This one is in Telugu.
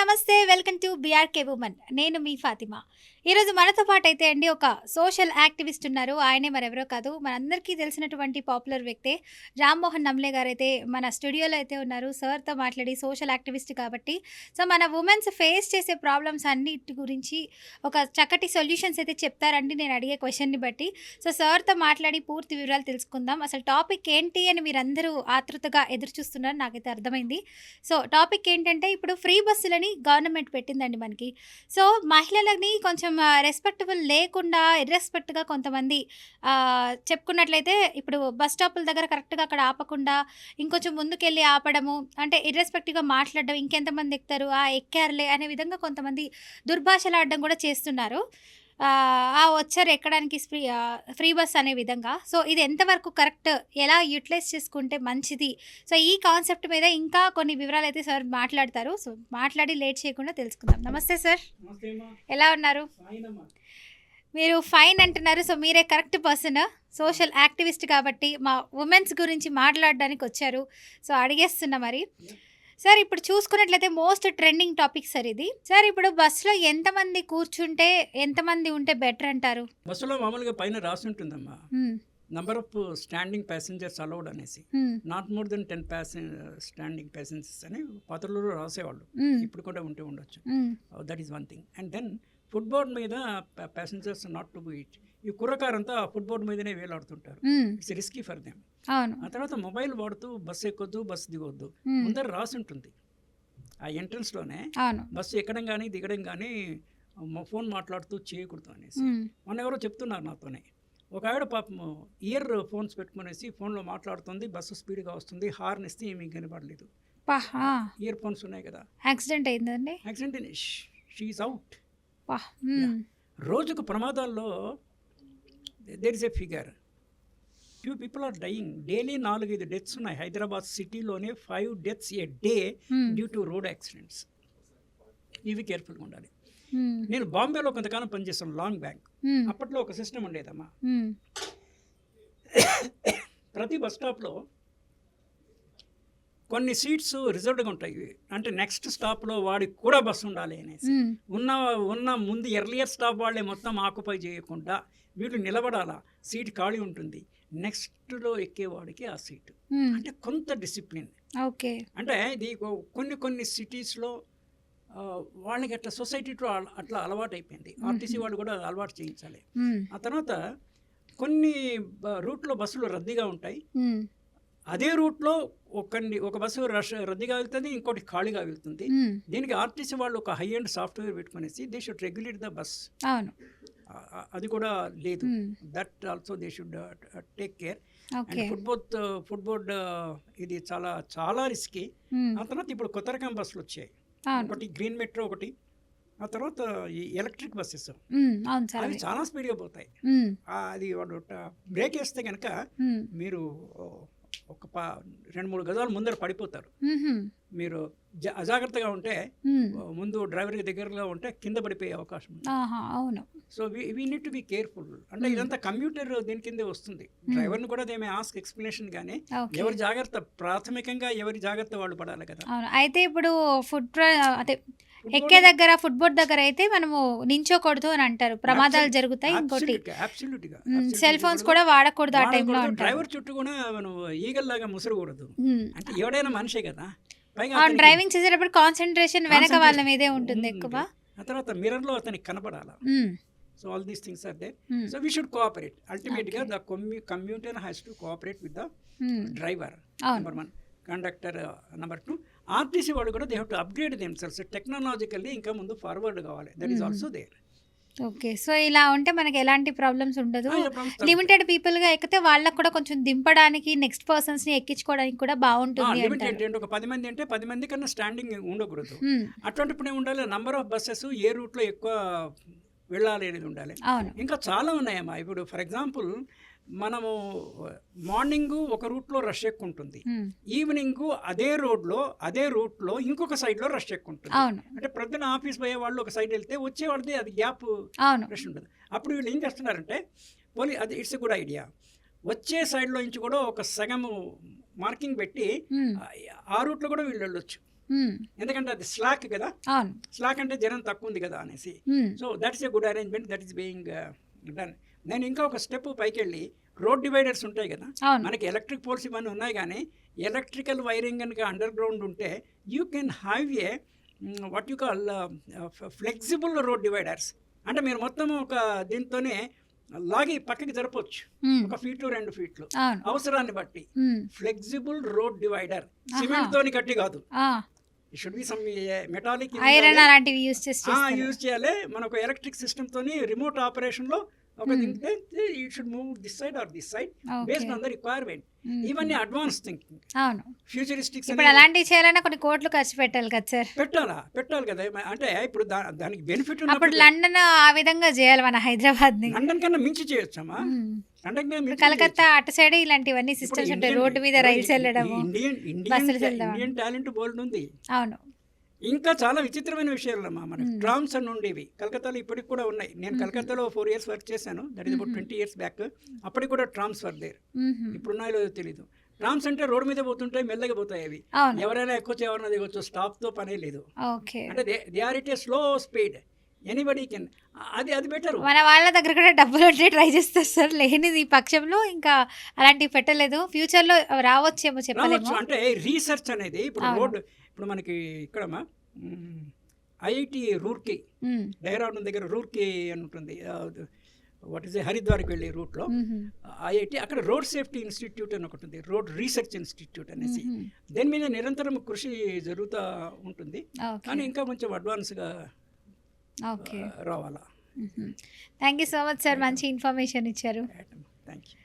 నమస్తే వెల్కమ్ టు బీఆర్కే ఉమెన్ నేను మీ ఫాతిమా. ఈరోజు మనతో పాటు అయితే అండి ఒక సోషల్ యాక్టివిస్ట్ ఉన్నారు. ఆయనే మరెవరో కాదు. మనందరికీ తెలిసినటువంటి పాపులర్ వ్యక్తే రామ్మోహన్ నమ్లే గారు అయితే మన స్టూడియోలో అయితే ఉన్నారు. సార్తో మాట్లాడి సోషల్ యాక్టివిస్ట్ కాబట్టి. సో మన ఉమెన్స్ ఫేస్ చేసే ప్రాబ్లమ్స్ అన్నిటి గురించి ఒక చక్కటి సొల్యూషన్స్ అయితే చెప్తారండి. నేను అడిగే క్వశ్చన్ని బట్టి. సో సార్తో మాట్లాడి పూర్తి వివరాలు తెలుసుకుందాం. అసలు టాపిక్ ఏంటి అని మీరందరూ ఆతృతగా ఎదురు చూస్తున్నారు నాకైతే అర్థమైంది. సో టాపిక్ ఏంటంటే ఇప్పుడు ఫ్రీ బస్సులని గవర్నమెంట్ పెట్టిందండి మనకి. సో మహిళలని కొంచెం రెస్పెక్టబుల్ లేకుండా ఇర్రెస్పెక్ట్గా కొంతమంది చెప్పుకున్నట్లయితే ఇప్పుడు బస్ స్టాపుల దగ్గర కరెక్ట్గా అక్కడ ఆపకుండా ఇంకొంచెం ముందుకెళ్ళి ఆపడము అంటే ఇర్రెస్పెక్టివ్గా మాట్లాడడం ఇంకెంతమంది ఎక్కుతారు ఆ ఎక్కారులే అనే విధంగా కొంతమంది దుర్భాషలాడడం కూడా చేస్తున్నారు. ఆ, వచ్చారు ఎక్కడానికి ఫ్రీ ఫ్రీ బస్ అనే విధంగా. సో ఇది ఎంతవరకు కరెక్ట్? ఎలా యూటిలైజ్ చేసుకుంటే మంచిది? సో ఈ కాన్సెప్ట్ మీద ఇంకా కొన్ని వివరాలు అయితే సార్ మాట్లాడతారు. సో మాట్లాడి లేట్ చేయకుండా తెలుసుకుందాం. నమస్తే సార్. ఎలా ఉన్నారు? మీరు ఫైన్ అంటున్నారు. సో మీరే కరెక్ట్ పర్సన్ సోషల్ యాక్టివిస్ట్ కాబట్టి మా ఉమెన్స్ గురించి మాట్లాడడానికి వచ్చారు. సో అడిగేస్తున్నా మరి. సార్ ఇప్పుడు చూసుకున్నట్లయితే మోస్ట్ ట్రెండింగ్ టాపిక్ సార్ ఇది. సార్ ఇప్పుడు బస్సులో ఎంతమంది కూర్చుంటే ఎంతమంది ఉంటే బెటర్ అంటారు? బస్సులో మామూలుగా పైన రాసి ఉంటుందమ్మా. Number of standing passengers allowed అనేసి. Not more than ten standing passengers అని పాత్రలో రాసేవాళ్ళు. ఇప్పుడు కూడా ఉంటే ఉండొచ్చు. That is one thing and then footboard మీద passengers not to be it ఈ కుర్రకారంతా ఫుట్బోర్డ్ మీదనే వేలాడుతుంటారు. ఇట్స్ రిస్కీ ఫర్ దెమ్ ఆ తర్వాత మొబైల్ వాడుతూ బస్సు ఎక్కొద్దు బస్సు దిగొద్దు. ముందర రాసి ఉంటుంది. ఆ ఎంట్రన్స్లోనే బస్సు ఎక్కడం కానీ దిగడం కానీ ఫోన్ మాట్లాడుతూ చేయకూడదు అనేసి. మొన్న ఎవరో చెప్తున్నారు నాతోనే. ఒక ఆవిడ పాపం ఇయర్ ఫోన్స్ పెట్టుకునేసి ఫోన్లో మాట్లాడుతుంది బస్సు స్పీడ్గా వస్తుంది హార్న్ ఇస్తే ఏమీ కనపడలేదు ఆ, ఇయర్ ఫోన్స్ ఉన్నాయి కదా. యాక్సిడెంట్ అయిందండి? యాక్సిడెంట్ షీఈ్ అవుట్ రోజుకు ప్రమాదాల్లో there is a figure few people are dying daily నాలుగైదు డెత్స్ ఉన్నాయి. హైదరాబాద్ సిటీలోనే five deaths a day due to road accidents ఇవి కేర్ఫుల్గా ఉండాలి నేను బాంబేలో కొంతకాలం పనిచేస్తాను లాంగ్ బ్యాంక్ అప్పట్లో ఒక సిస్టమ్ ఉండేదమ్మా. ప్రతి బస్ స్టాప్లో కొన్ని సీట్స్ రిజర్వ్డ్గా ఉంటాయి. అంటే నెక్స్ట్ స్టాప్లో వాడికి కూడా బస్సు ఉండాలి అనేసి. ఉన్న ఉన్న ముందు ఎర్లియర్ స్టాప్ వాళ్ళే మొత్తం ఆక్యుపై చేయకుండా వీళ్ళు నిలబడాలా? సీట్ ఖాళీ ఉంటుంది. నెక్స్ట్లో ఎక్కేవాడికి ఆ సీటు. అంటే కొంత డిసిప్లిన్. ఓకే. అంటే ఇది కొన్ని కొన్ని సిటీస్లో వాళ్ళకి అట్లా సొసైటీతో అల- అట్లా అలవాటు అయిపోయింది ఆర్టీసీ వాళ్ళు కూడా అలవాటు చేయించాలి. ఆ తర్వాత కొన్ని రూట్లో బస్సులు రద్దీగా ఉంటాయి. అదే రూట్లో ఒకరిని ఒక బస్సు రష్ రద్దీగా వెళ్తుంది ఇంకోటి ఖాళీగా వెళ్తుంది. దీనికి ఆర్టీసీ వాళ్ళు ఒక హై అండ్ సాఫ్ట్వేర్ పెట్టుకునేసి they should regulate the bus. అవును. అది కూడా లేదు. That also they should take care. And footboard footboard ఇది చాలా చాలా రిస్కీ. ఆ తర్వాత ఇప్పుడు కొత్త రకం బస్సులు వచ్చాయి. ఒకటి గ్రీన్ మెట్రో ఒకటి ఆ తర్వాత ఈ ఎలక్ట్రిక్ బస్సెస్. అవి. చాలా స్పీడ్గా పోతాయి. అది వాడు బ్రేక్ వేస్తే కనుక మీరు ఒక పా రెండు మూడు గజాలు ముందర పడిపోతారు. మీరు అజాగ్రత్తగా ఉంటే ముందు డ్రైవర్కి దగ్గరగా ఉంటే కింద పడిపోయే అవకాశం ఉంది. అవును. So we need to be careful అంటే. ఇదంతా కంప్యూటర్ దీని కిందే వస్తుంది. డ్రైవర్ని కూడా దేమే ఆస్క్ ఎక్స్ప్లెనేషన్ కానీ ఎవరి జాగ్రత్త ప్రాథమికంగా ఎవరి జాగ్రత్త వాళ్ళు పడాలి కదా. అయితే ఇప్పుడు ఫుడ్ అదే ఎక్కే దగ్గర ఫుట్బోర్డ్ దగ్గర అయితే మనము నించోకూడదు అని అంటారు. ప్రమాదాలు జరుగుతాయి ఇంకోటి. సెల్ ఫోన్స్ కూడా వాడకూడదు ఆ టైంలో డ్రైవర్ చుట్టూ కూడా మనం ఈగల్లాగా ముసరకూడదు. అంటే ఎవడైనా మనిషే కదా. డ్రైవింగ్ చేసేటప్పుడు కాన్సన్ట్రేషన్ వెనక వాళ్ళ మీదే ఉంటుంది. ఎక్కువ. ఆ తర్వాత మిర్రర్లో అతనికి కనపడాలి? So all these things are there so we should cooperate అల్టిమేట్గా the commuter has to cooperate with the. Driver number one conductor number two RTC వాళ్ళు కూడా they have to upgrade themselves technologically ఇంకా ముందు ఫార్వర్డ్ కావాలి. That is. Also there okay. So ఇలా ఉంటే మనకి ఎలాంటి ప్రాబ్లమ్స్ ఉండదు. లిమిటెడ్ పీపుల్గా ఎక్కితే వాళ్ళకి కూడా కొంచెం దింపడానికి నెక్స్ట్ పర్సన్స్ని ఎక్కించుకోవడానికి కూడా బాగుంటుంది ఏంటంటే ఒక పది మంది అంటే పది మంది కన్నా స్టాండింగ్ ఉండకూడదు. అటువంటిప్పుడు ఉండాలి? నంబర్ ఆఫ్ బస్సెస్ ఏ రూట్లో ఎక్కువ వెళ్ళాలి అనేది ఉండాలి. ఇంకా చాలా ఉన్నాయమ్మా. ఇప్పుడు ఫర్ ఎగ్జాంపుల్ మనము మార్నింగ్ ఒక రూట్లో రష్ ఎక్కువ ఉంటుంది ఈవినింగ్ అదే రోడ్లో అదే రూట్లో ఇంకొక సైడ్లో రష్ ఎక్కువ ఉంటుంది అంటే ప్రొద్దున ఆఫీస్ పోయే వాళ్ళు ఒక సైడ్ వెళ్తే వచ్చేవాడిది అది గ్యాప్ రష్ ఉంటుంది అప్పుడు వీళ్ళు ఏం చేస్తున్నారంటే పోలీ అది ఇట్స్ గుడ్ ఐడియా. వచ్చే సైడ్లో నుంచి కూడా ఒక సగము మార్కింగ్ పెట్టి ఆ- రూట్లో కూడా వీళ్ళు వెళ్ళొచ్చు. ఎందుకంటే అది స్లాక్ కదా. స్లాక్ అంటే జనం తక్కువ ఉంది కదా అనేసి. So that is a good arrangement that is being done. నేను ఇంకా ఒక స్టెప్ పైకి వెళ్ళి రోడ్ డివైడర్స్ ఉంటాయి కదా? మనకి ఎలక్ట్రిక్ పోల్స్ ఇవన్నీ ఉన్నాయి కానీ ఎలక్ట్రికల్ వైరింగ్ కనుక అండర్ గ్రౌండ్ ఉంటే you can have a what you call flexible road dividers అంటే మీరు మొత్తం ఒక దీంతోనే లాగి పక్కకి జరపవచ్చు మ్మ్. ఒక ఫీట్లు రెండు ఫీట్లు. అవసరాన్ని బట్టి. Flexible road divider. సిమెంట్ తోని కట్టి కాదు. Should be some metallic iron అలాంటివి యూస్ చేసి. యూజ్ చేయాలి. మనకు ఎలక్ట్రిక్ సిస్టమ్ తోని రిమోట్ ఆపరేషన్లో ఒక Hmm. దింటే it should move this side or this side. Based on the requirement. ఇవన్నీ అడ్వాన్స్ థింకింగ్ అవును. ఫ్యూచరిస్టిక్స్ ఇప్పుడు అలాంటివి చేయాలన్నా కొన్ని కోట్లు ఖర్చు పెట్టాలి కదా సార్ పెట్టాలా? పెట్టాలి కదా. అంటే ఇప్పుడు దానికి బెనిఫిట్ అప్పుడు లండన్ ఆ విధంగా చేయాలి మన హైదరాబాద్ని లండన్ కన్నా మించి చేయొచ్చమ్మా. మించి కలకత్తా అటు సైడ్ ఇలాంటివన్నీ సిస్టమ్స్ ఉంటాయి. రోడ్డు మీద రైల్స్ వెళ్ళడము ఇండియన్ వెళ్ళడం. ఇండియన్ టాలెంట్ బోల్డ్ ఉంది. అవును. ఇంకా చాలా విచిత్రమైన విషయాలమ్మా మనకి. Hmm. ట్రామ్స్ అని ఉండేవి. కలకత్తాలో ఇప్పటికి కూడా ఉన్నాయి. నేను. కలకత్తాలో ఫోర్ ఇయర్స్ వర్క్ చేశాను. That is about. Twenty years back అప్పటికి కూడా ట్రామ్స్ వర్ దేర్. ఇప్పుడు ఉన్నాయో లేదో తెలీదు. ట్రామ్స్ అంటే రోడ్డు మీద పోతుంటాయి మెల్లగా పోతాయి అవి. ఎవరైనా ఎక్కొచ్చి ఎవరైనా దిగొచ్చు. స్టాప్తో పనే లేదు. అంటే they are it a slow speed. Anybody can అది అది బెటర్ మన వాళ్ళ దగ్గర కూడా డబ్బులు ఉంటే ట్రై చేస్తారు సార్ లేనిది పక్షంలో ఇంకా అలాంటివి పెట్టలేదు. ఫ్యూచర్లో రావచ్చేమో రావచ్చు. చెప్పలేము అంటే రీసెర్చ్ అనేది ఇప్పుడు. రోడ్ ఇప్పుడు మనకి ఇక్కడమ్మా ఐఐటి రూర్కి. డైరాడూన్ దగ్గర రూర్కి అని ఉంటుంది. వాట్ ఈస్ హరిద్వార్కి వెళ్ళే రూట్లో. ఐఐటి అక్కడ రోడ్ సేఫ్టీ ఇన్స్టిట్యూట్ అని ఒకటి ఉంది. రోడ్ రీసెర్చ్ ఇన్స్టిట్యూట్ అనేసి. దీని మీద నిరంతరం కృషి జరుగుతూ ఉంటుంది. కానీ ఇంకా కొంచెం అడ్వాన్స్గా రావాలా. Thank you so much sir మంచి ఇన్ఫర్మేషన్ ఇచ్చారు. Thank you